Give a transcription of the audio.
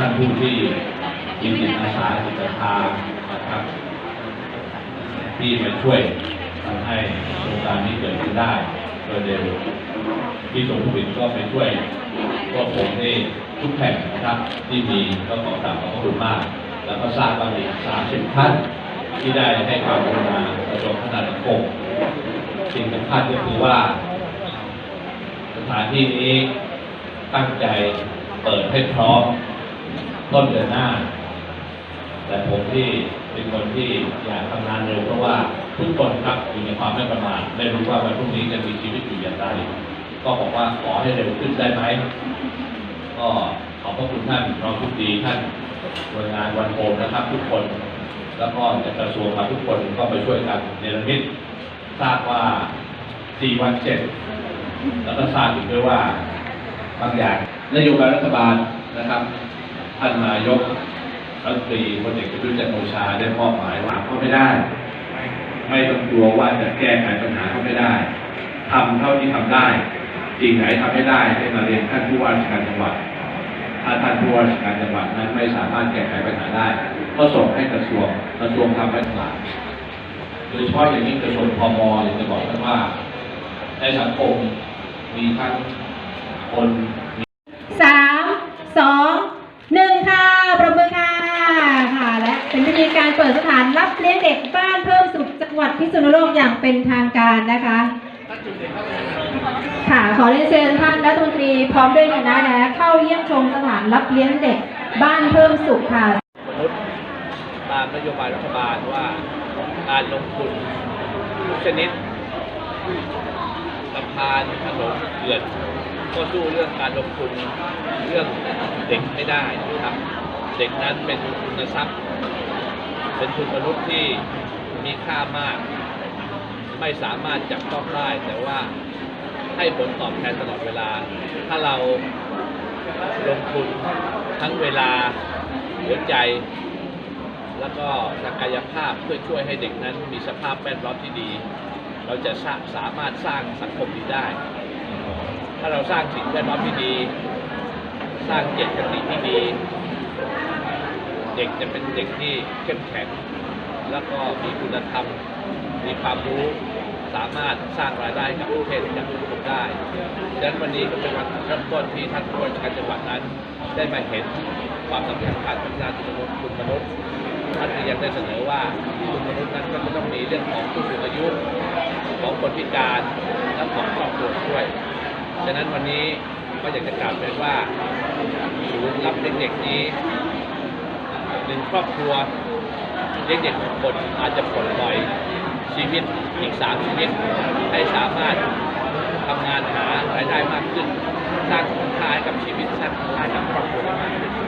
ท่านผู้ที่มีจิตอาสาจิตศรัทานะครับ ที่มาช่วยทำให้โครงการนี้เกิดขึ้นได้โดยเร็วที่สมภูมิก็ไปช่วยพวกผมนี่ทุกแห่งนะครับที่มีก็ขอกราบขอบพระคุณมาก แล้วก็ทราบว่ามี30ท่านที่ได้ให้ความกรุณาประสบขนาดสังคมสิ่งสำคัญก็คือว่า สถานที่นี้ตั้งใจเปิดให้พร้อม ต้นเดือนหน้า แต่ผมที่เป็นคนที่อยากทำงานเร็วเพราะว่าทุกคนครับอยู่ในความไม่ประมาทไม่รู้ว่าวันพรุ่งนี้จะมีชีวิตอยู่อย่างไรก็บอกว่าขอให้เร็วขึ้นได้ไหมก็ขอบพระคุณท่านรองผู้ดีท่านหน่วยงานวันโฮมนะครับ ทุกคน แล้วก็จากกระทรวงมาทุกคนก็ไปช่วยกันเนรมิตทราบว่าสี่วันเสร็จแล้วก็ทราบอีกด้วยว่าบางอย่างนโยบายรัฐบาลนะครับ ท่านนายกรัฐมนตรีพลเอกประยุทธ์จันทร์โอชาได้มอบหมายว่าเขาไม่ได้ ไม่ต้องกลัวว่าจะแก้ไขปัญหาเขาไม่ได้ทำเท่าที่ทำได้สิ่งไหนทำไม่ได้ให้มาเรียนท่านผู้ว่าราชการจังหวัด ถ้าท่านผู้ว่าราชการจังหวัดนั้นไม่สามารถแก้ไขปัญหาได้ ก็ส่งให้กระทรวงกระทรวงทำให้ทั้งหลายโดยเฉพาะอย่างยิ่งกระทรวงพมอยากจะบอกท่านว่า ในสังคมมีทั้งคนมี สามสองหนึ่งค่ะประมือค่ะค่ะ และเป็นพิธีการเปิดสถานรั บเลี้ยงเด็กบ้านเพิ่มสุขจังหวัดพิษณุโลกอย่างเป็นทางการนะคะ ค่ะขอเรียนเชิญท่านรัฐมนตรีพร้อมด้วยคณะนะเข้าเยี่ยมชมสถานรับเลี้ยงเด็กบ้านเพิ่มสุขค่ะมนุษย์ตามนโยบายรัฐบาลว่าการลงทุนทุกชนิดสะพานถนนเขื่อนก็สู้เรื่องการลงทุนเรื่องเด็กไม่ได้นะครับ เด็กนั้นเป็นทุนทรัพย์ เป็นทุนมนุษย์ที่มีค่ามาก ไม่สามารถจับต้องได้ แต่ว่าให้ผลตอบแทนตลอดเวลา ถ้าเราลงทุนทั้งเวลาหัวใจ แล้วก็ศักยภาพเพื่อช่วยให้เด็กนั้นมีสภาพแวดล้อมที่ดี เราจะสาสามารถสร้างสังคมดีได้ ถ้าเราสร้างสิ่งแวดล้อมที่ดี สร้างเจตคติที่ดี เด็กจะเป็นเด็กที่เข้มแข็ง แล้วก็มีคุณธรรม มีความรู้ สามารถสร้างรายได้กับประเทศให้กับสังคมได้ดังนั้นวันนี้ก็เป็นวันเริ่มต้นที่ท่านผู้ว่าราชการจังหวัดนั้น ได้มาเห็นความสำคัญการพัฒนาคุณมนุษย์คุณมนุษย์ท่านก็ยังได้เสนอว่าคุณมนุษย์นั้นก็จะต้องมีเรื่องของผู้สูงอายุของคนพิการและของครอบครัวด้วยฉะนั้นวันนี้ก็อยากจะกล่าวเป็นว่าศูนย์รับเด็กๆนี้ หนึ่งครอบครัวเลี้ยงเด็กหนึ่งคนอาจจะปลดปล่อยชีวิตอีกสามชีวิตให้สามารถทำงานหารายได้มากขึ้นสร้างคุณค่าให้กับชีวิตสร้างคุณค่าให้กับครอบ